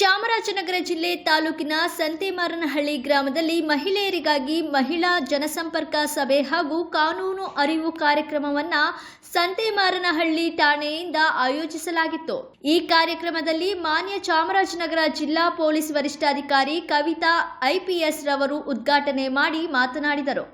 ಚಾಮರಾಜನಗರ ಜಿಲ್ಲೆ ತಾಲೂಕಿನ ಸಂತೆಮಾರನಹಳ್ಳಿ ಗ್ರಾಮದಲ್ಲಿ ಮಹಿಳೆಯರಿಗಾಗಿ ಮಹಿಳಾ ಜನಸಂಪರ್ಕ ಸಭೆ ಹಾಗೂ ಕಾನೂನು ಅರಿವು ಕಾರ್ಯಕ್ರಮವನ್ನ ಸಂತೆಮಾರನಹಳ್ಳಿ ಠಾಣೆಯಿಂದ ಆಯೋಜಿಸಲಾಗಿತ್ತು. ಈ ಕಾರ್ಯಕ್ರಮದಲ್ಲಿ ಮಾನ್ಯ ಚಾಮರಾಜನಗರ ಜಿಲ್ಲಾ ಪೊಲೀಸ್ ವರಿಷ್ಠಾಧಿಕಾರಿ ಕವಿತಾ ಐಪಿಎಸ್ ರವರು ಉದ್ಘಾಟನೆ ಮಾಡಿ ಮಾತನಾಡಿದರು.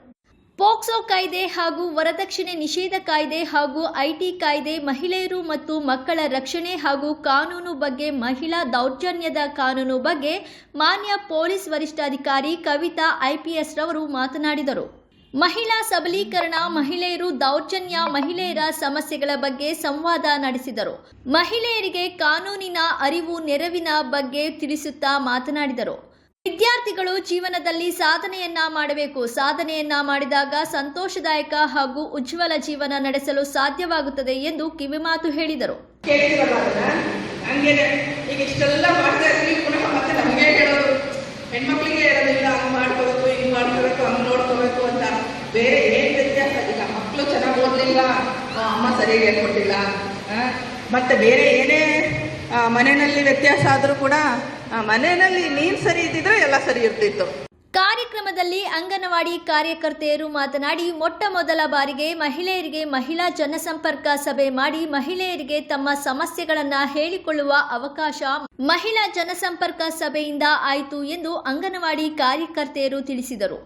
ಪೋಕ್ಸೋ ಕಾಯ್ದೆ ಹಾಗೂ ವರದಕ್ಷಿಣೆ ನಿಷೇಧ ಕಾಯ್ದೆ ಹಾಗೂ ಐಟಿ ಕಾಯ್ದೆ ಮಹಿಳೆಯರು ಮತ್ತು ಮಕ್ಕಳ ರಕ್ಷಣೆ ಹಾಗೂ ಕಾನೂನು ಬಗ್ಗೆ ಮಹಿಳಾ ದೌರ್ಜನ್ಯದ ಕಾನೂನು ಬಗ್ಗೆ ಮಾನ್ಯ ಪೊಲೀಸ್ ವರಿಷ್ಠಾಧಿಕಾರಿ ಕವಿತಾ ಐಪಿಎಸ್ ರವರು ಮಾತನಾಡಿದರು. ಮಹಿಳಾ ಸಬಲೀಕರಣ, ಮಹಿಳೆಯರು ದೌರ್ಜನ್ಯ, ಮಹಿಳೆಯರ ಸಮಸ್ಯೆಗಳ ಬಗ್ಗೆ ಸಂವಾದ ನಡೆಸಿದರು. ಮಹಿಳೆಯರಿಗೆ ಕಾನೂನಿನ ಅರಿವು, ನೆರವಿನ ಬಗ್ಗೆ ತಿಳಿಸುತ್ತಾ ಮಾತನಾಡಿದರು. ವಿದ್ಯಾರ್ಥಿಗಳು ಜೀವನದಲ್ಲಿ ಸಾಧನೆಯನ್ನ ಮಾಡಬೇಕು. ಸಾಧನೆಯನ್ನ ಮಾಡಿದಾಗ ಸಂತೋಷದಾಯಕ ಹಾಗೂ ಉಜ್ವಲ ಜೀವನ ನಡೆಸಲು ಸಾಧ್ಯವಾಗುತ್ತದೆ ಎಂದು ಕಿವಿಮಾತು ಹೇಳಿದರು. ಮಕ್ಕಳು ಚೆನ್ನಾಗಿ ಓದ್ಲಿಲ್ಲ ಅಮ್ಮ ಸರಿಯಾಗಿ ಹೇಳ್ಕೊಟ್ಟಿಲ್ಲ. ಮತ್ತೆ ಬೇರೆ ಏನೇ ಮನೆಯಲ್ಲಿ ವ್ಯತ್ಯಾಸ ಆದರೂ ಕೂಡ ಮನೆಯಲ್ಲಿ ನೀನ್ ಸರಿ ಇದ್ದಿದ್ರೆ ಎಲ್ಲ ಸರಿ ಇರ್ತಿತ್ತು. ಕಾರ್ಯಕ್ರಮದಲ್ಲಿ ಅಂಗನವಾಡಿ ಕಾರ್ಯಕರ್ತೆಯರು ಮಾತನಾಡಿ, ಮೊಟ್ಟ ಮೊದಲ ಬಾರಿಗೆ ಮಹಿಳೆಯರಿಗೆ ಮಹಿಳಾ ಜನಸಂಪರ್ಕ ಸಭೆ ಮಾಡಿ, ಮಹಿಳೆಯರಿಗೆ ತಮ್ಮ ಸಮಸ್ಯೆಗಳನ್ನು ಹೇಳಿಕೊಳ್ಳುವ ಅವಕಾಶ ಮಹಿಳಾ ಜನಸಂಪರ್ಕ ಸಭೆಯಿಂದ ಆಯಿತು ಎಂದು ಅಂಗನವಾಡಿ ಕಾರ್ಯಕರ್ತೆಯರು ತಿಳಿಸಿದರು.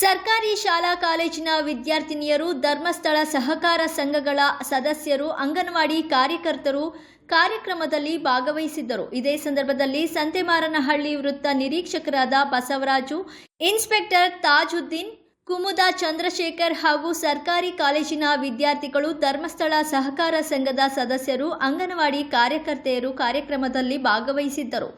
ಸರ್ಕಾರಿ ಶಾಲಾ ಕಾಲೇಜಿನ ವಿದ್ಯಾರ್ಥಿನಿಯರು, ಧರ್ಮಸ್ಥಳ ಸಹಕಾರ ಸಂಘಗಳ ಸದಸ್ಯರು, ಅಂಗನವಾಡಿ ಕಾರ್ಯಕರ್ತರು ಕಾರ್ಯಕ್ರಮದಲ್ಲಿ ಭಾಗವಹಿಸಿದ್ದರು. ಇದೇ ಸಂದರ್ಭದಲ್ಲಿ ಸಂತೆಮಾರನಹಳ್ಳಿ ವೃತ್ತ ನಿರೀಕ್ಷಕರಾದ ಬಸವರಾಜು, ಇನ್ಸ್ಪೆಕ್ಟರ್ ತಾಜುದ್ದೀನ್, ಕುಮುದ ಚಂದ್ರಶೇಖರ್ ಹಾಗೂ ಸರ್ಕಾರಿ ಕಾಲೇಜಿನ ವಿದ್ಯಾರ್ಥಿಗಳು, ಧರ್ಮಸ್ಥಳ ಸಹಕಾರ ಸಂಘದ ಸದಸ್ಯರು, ಅಂಗನವಾಡಿ ಕಾರ್ಯಕರ್ತೆಯರು ಕಾರ್ಯಕ್ರಮದಲ್ಲಿ ಭಾಗವಹಿಸಿದ್ದರು.